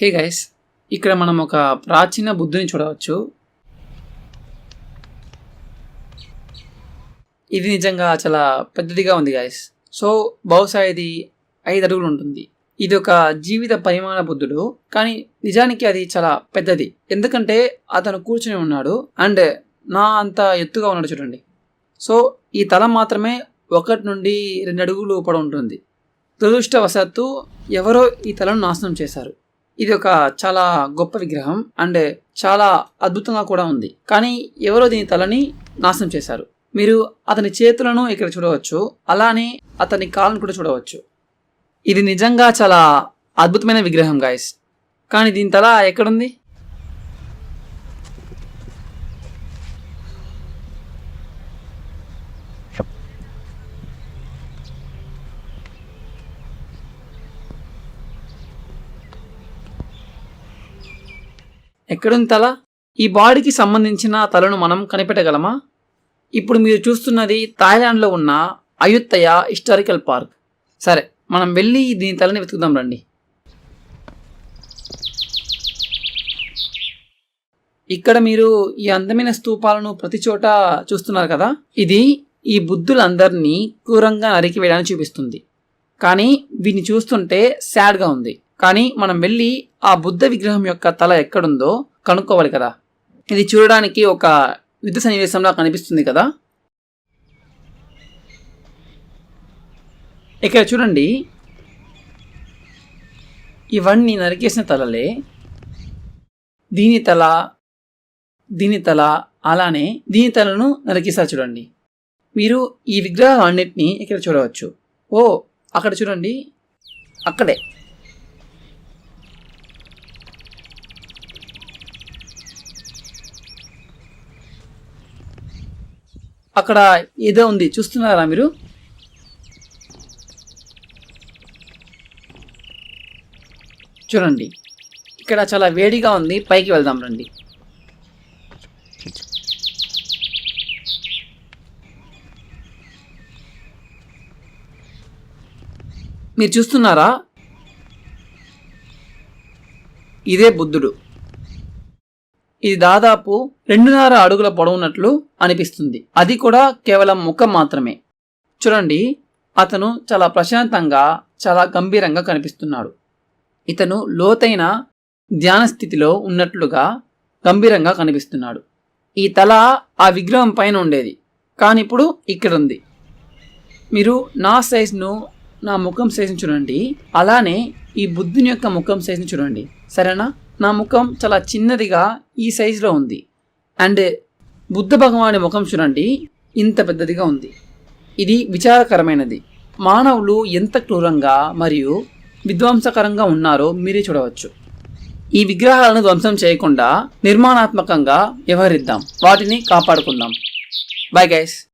Hey guys ఇక్కడ మనం ఒక ప్రాచీన బుద్ధుని చూడవచ్చు. ఇది నిజంగా చాలా పెద్దదిగా ఉంది గైస్ సో బహుశా ఇది ఐదు అడుగులు ఉంటుంది. ఇది ఒక జీవిత పరిమాణ బుద్ధుడు కానీ నిజానికి అది చాలా పెద్దది. ఎందుకంటే అతను కూర్చుని ఉన్నాడు అండ్ నా అంత ఎత్తుగా ఉన్నాడు చూడండి. సో ఈ తల మాత్రమే ఒకటి నుండి రెండు అడుగులు పొడవు ఉంటుంది. దురదృష్టవశాత్తు ఎవరో ఈ తలను నాశనం చేశారు. ఇది ఒక చాలా గొప్ప విగ్రహం అండ్ చాలా అద్భుతంగా కూడా ఉంది. కానీ ఎవరో దీని తలని నాశనం చేశారు. మీరు అతని చేతులను ఇక్కడ చూడవచ్చు. అలానే అతని కాళ్ళను కూడా చూడవచ్చు. ఇది నిజంగా చాలా అద్భుతమైన విగ్రహం గాయస్ కానీ దీని తల ఎక్కడుంది? ఎక్కడుంది తల ఈ బాడీకి సంబంధించిన తలను మనం కనిపెట్టగలమా? ఇప్పుడు మీరు చూస్తున్నది థాయిలాండ్లో ఉన్న అయుత్తయ హిస్టారికల్ పార్క్. సరే మనం వెళ్ళి దీని తలని వెతుకుదాం రండి. ఇక్కడ మీరు ఈ అందమైన స్తూపాలను ప్రతి చోట చూస్తున్నారు కదా? ఇది ఈ బుద్ధులందరినీ క్రూరంగా నరికి వేయడానికి చూపిస్తుంది. కానీ వీని చూస్తుంటే సాడ్గా ఉంది. కానీ మనం వెళ్ళి ఆ బుద్ధ విగ్రహం యొక్క తల ఎక్కడుందో కనుక్కోవాలి కదా. ఇది చూడడానికి ఒక యుద్ధ సన్నివేశంలా కనిపిస్తుంది కదా. ఇక్కడ చూడండి. ఇవన్నీ నరికేసిన తలలే. దీని తల దీని తల అలానే దీని తలను నరికేసారు చూడండి. మీరు ఈ విగ్రహాలన్నింటినీ ఇక్కడ చూడవచ్చు. ఓ అక్కడ చూడండి. అక్కడే. అక్కడ ఏదో ఉంది. చూస్తున్నారా మీరు? చూడండి. ఇక్కడ చాలా వేడిగా ఉంది. పైకి వెళ్దాం రండి. మీరు చూస్తున్నారా? ఇదే బుద్ధుడు. ఇది దాదాపు రెండున్నర అడుగుల పొడవున్నట్లు అనిపిస్తుంది. అది కూడా కేవలం ముఖం మాత్రమే. చూడండి అతను చాలా ప్రశాంతంగా చాలా గంభీరంగా కనిపిస్తున్నాడు. ఇతను లోతైన ధ్యాన స్థితిలో ఉన్నట్లుగా గంభీరంగా కనిపిస్తున్నాడు. ఈ తల ఆ విగ్రహం పైన ఉండేది కానీ ఇప్పుడు ఇక్కడ ఉంది మీరు నా సైజ్ను నా ముఖం సైజును చూడండి. అలానే ఈ బుద్ధుని యొక్క ముఖం సైజును చూడండి. సరేనా? నా ముఖం చాలా చిన్నదిగా ఈ సైజులో ఉంది. అండ్ బుద్ధ భగవాని ముఖం చూడండి ఇంత పెద్దదిగా ఉంది. ఇది విచారకరమైనది. మానవులు ఎంత క్రూరంగా మరియు విధ్వంసకరంగా ఉన్నారో మీరే చూడవచ్చు. ఈ విగ్రహాలను ధ్వంసం చేయకుండా నిర్మాణాత్మకంగా వ్యవహరిద్దాం. వాటిని కాపాడుకుందాం. Bye guys